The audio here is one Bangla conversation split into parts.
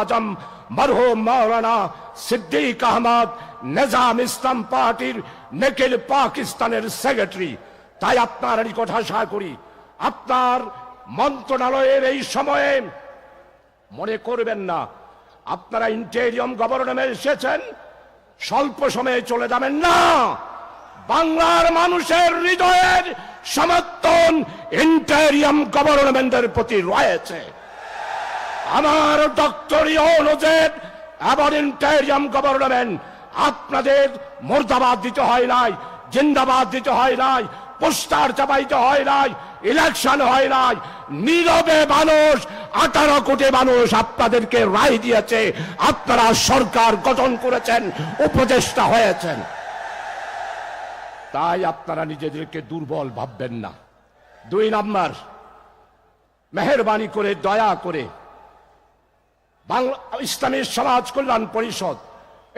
আজম মরহুম মাওলানা সিদ্দিক আহমদ নিজাম ইসলাম পার্টির নেকেল পাকিস্তানের সেক্রেটারি। তাই আপনার আশা করি, আপনার মন্ত্রণালয়ের এই সময়ে মনে করবেন না, আপনারা ইন্টেরিয়ম গভর্নমেন্ট এসেছেন, স্বল্প সময়ে চলে যাবেন না। বাংলার মানুষের হৃদয়ের সমর্থন ইন্টেরিয়ম গভর্নমেন্টের প্রতি রয়েছে। আমার ডক্টরীয় অনুজেদ এবং ইন্টেরিয়াম গভর্নমেন্ট আপনাদের মোর্দাবাদ দিতে হয় নাই, জিন্দাবাদ দিতে হয় নাই, পোস্টার চাপাইতে হয় নাই ইলেকশন হয় নাই। নীরবে মানুষ, আঠারো কোটি মানুষ আপনাদেরকে রায় দিয়েছে, আপনারা সরকার গঠন করেছেন, উপদেষ্টা হয়েছেন। তাই আপনারা নিজেদেরকে দুর্বল ভাববেন না। দুই নাম্বার, মেহরবানি করে, দয়া করে বাংলা, ইসলামী সমাজ কল্যাণ পরিষদ,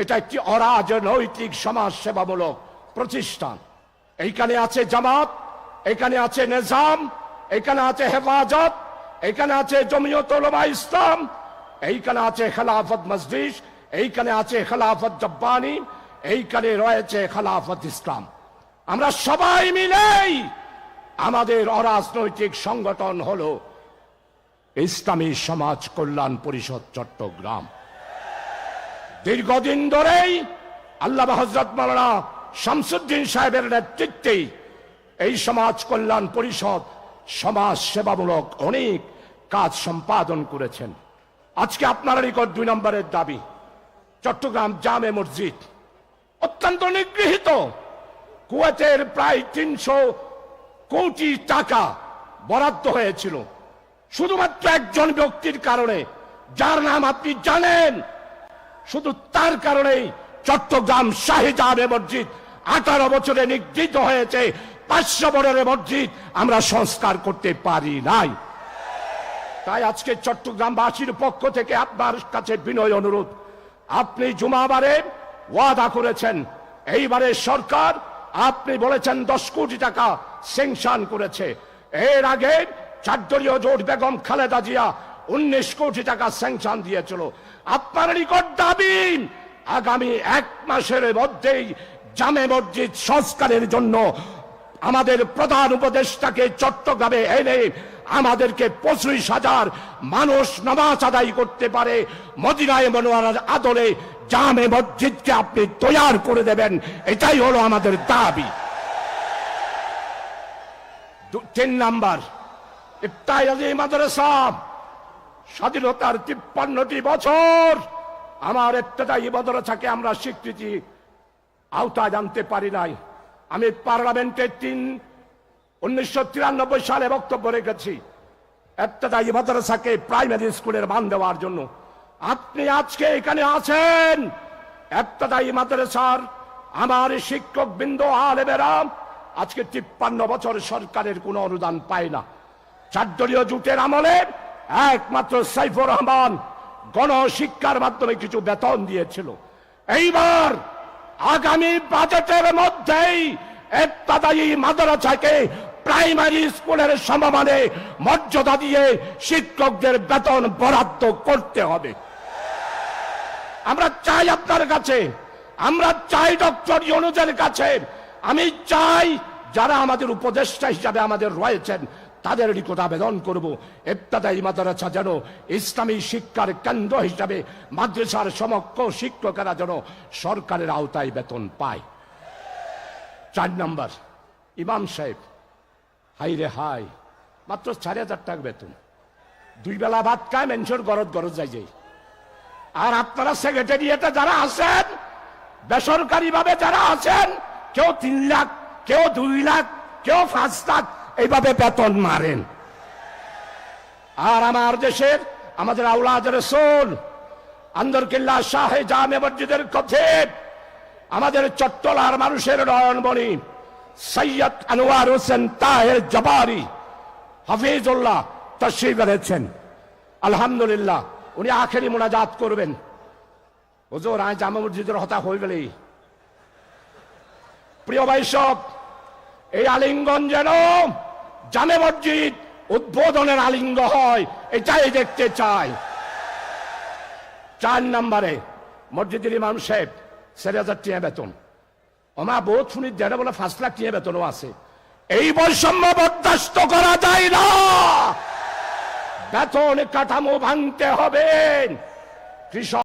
এটা একটি অরাজনৈতিক সমাজ সেবামূলক প্রতিষ্ঠান। এইখানে আছে জামাত এখানে আছে নিজাম এখানে আছে হেফাজত এখানে আছে জমিয়ত উলামা ইসলাম, এইখানে আছে খেলাফত মসজিদ এইখানে আছে খেলাফত জব্বানি, এইখানে রয়েছে খেলাফত ইসলাম। আমরা সবাই মিলেই আমাদের অরাজনৈতিক সংগঠন হলো ইসলামী সমাজ কল্যাণ পরিষদ, চট্টগ্রাম। দীর্ঘদিন ধরেই আল্লাহ হজরত মালানা শামসুদ্দিন সাহেবের নেতৃত্বেই এই সমাজ কল্যাণ পরিষদ সমাজ সেবামূলক অনেক কাজ সম্পাদন করেছেন। আজকে আপনার নিকট দুই নম্বরের দাবি, চট্টগ্রাম জামে মসজিদ। অত্যন্ত নিগৃহীত। কুয়েতের প্রায় তিনশো কোটি টাকা বরাদ্দ হয়েছিল। শুধুমাত্র একজন ব্যক্তির কারণে, যার নাম আপনি জানেন। শুধু তার কারণেই চট্টগ্রাম শাহিজাবে মসজিদ আঠারো বছরে নিগৃহীত হয়েছে। পাঁচশো বছরের মসজিদ আমরা সংস্কার করতে পারি নাই। তাই আজকে চট্টগ্রামবাসীর পক্ষ থেকে আপনার কাছে বিনয় অনুরোধ। আপনি জুমাবারে ওয়াদা করেছেন, এইবারে সরকার আপনি বলেছেন দশ কোটি টাকা সেংশন করেছে। এর আগে চারদলীয় জোট বেগম খালেদা জিয়া উনিশ কোটি টাকা স্যাংশন দিয়েছিল। আপনার নিকট দাবি, আগামী এক মাসের মধ্যেই জামে মসজিদ সংস্কারের জন্য আমাদের প্রধান উপদেষ্টাকে চট্টগ্রামে এনে আমাদেরকে পঁচিশ হাজার মানুষ নামাজ আদায় করতে পারে। মদিনায় মনোয়ারার আদলে জামে মসজিদকে আপনি তৈয়ার করে দেবেন। এটাই হলো আমাদের দাবি। তিন নাম্বার ইফতাই আলী মাদ্রাসা, স্বাধীনতার তিপ্পান্নটি বছর আমার ইফতেদায়ী মাদ্রাসাকে আমরা স্বীকৃতি আওতায় জানতে পারি নাই। আমি পার্লামেন্টে তিন উনিশশো সালে বক্তব্য রেখেছি, ইফতেদায়ী মাদ্রাসাকে প্রাইমারি স্কুলের মান দেওয়ার জন্য। আপনি আজকে এখানে আছেন, ইফতেদায়ী মাদ্রাসার আমার শিক্ষক বিন্দু আলেমেরা, আজকে তিপ্পান্ন বছর সরকারের কোনো অনুদান পায় না। চারদলীয় জুটের আমলে একমাত্র সাইফুর রহমান গণশিক্ষার মাধ্যমে কিছু বেতন দিয়েছিল। এইবার আগামী বাজেটের মধ্যেই ইফতাদায়ী মাদ্রাসাকে প্রাইমারি স্কুলের সমমানে মর্যাদা দিয়ে শিক্ষকদের বেতন বরাদ্দ করতে হবে। আমরা চাই আপনার কাছে, আমরা চাই ডক্টর ইউনুজের কাছে, আমি চাই যারা আমাদের উপদেষ্টা হিসাবে আমাদের রয়েছেন তাদের নিকট আবেদন করব। ইফতাদাই মাদ্রাসা যেন ইসলামী শিক্ষার কেন্দ্র হিসাবে মাদ্রাসার সমক্ষ শিক্ষকেরা যেন সরকারের আওতায় বেতন পায়। চার নম্বর, ইমাম সাহেব হাই রে হাই মাত্র চার হাজার টাকা বেতন। দুই বেলা ভাত খায় মেনশোর গরজ গরজ যাই যাই আর আপনারা সেক্রেটারিয়েটে যারা আছেন বেসরকারি ভাবে যারা আছেন, কেউ তিন লাখ, কেউ দুই লাখ, কেউ পাঁচ লাখ এইভাবে বেতন মারেন। আর আমার দেশের, আমাদের আউলাদ রসুল আন্দরকিল্লা শাহে জামে মসজিদের কথেব আমাদের চট্টলার মানুষের নয়নমণি সৈয়দ আনোয়ার হোসেন তাহের জবারি হাফিজুল্লাহ তশরিফ এনেছেন। আলহামদুলিল্লাহ, উনি আখেরি মোনাজাত করবেন। হুজুর আয় জামা মসজিদের হতা হয়ে গেলেই প্রিয় বৈশব এই আলিঙ্গন যেন জামে মসজিদ, উদ্বোধনের আলিঙ্গ হয়, এটাই দেখতে চাই। চার নম্বরে, মসজিদের ইমাম সাহেব চারি হাজার টিয়া বেতন। আমার বহুত শুনি দেড় বলে পাঁচ লাখ টিয়া বেতনও আছে। এই বৈষম্য বরদাস্ত করা যায় না। বেতন কাঠামো ভাঙতে হবে। কৃষক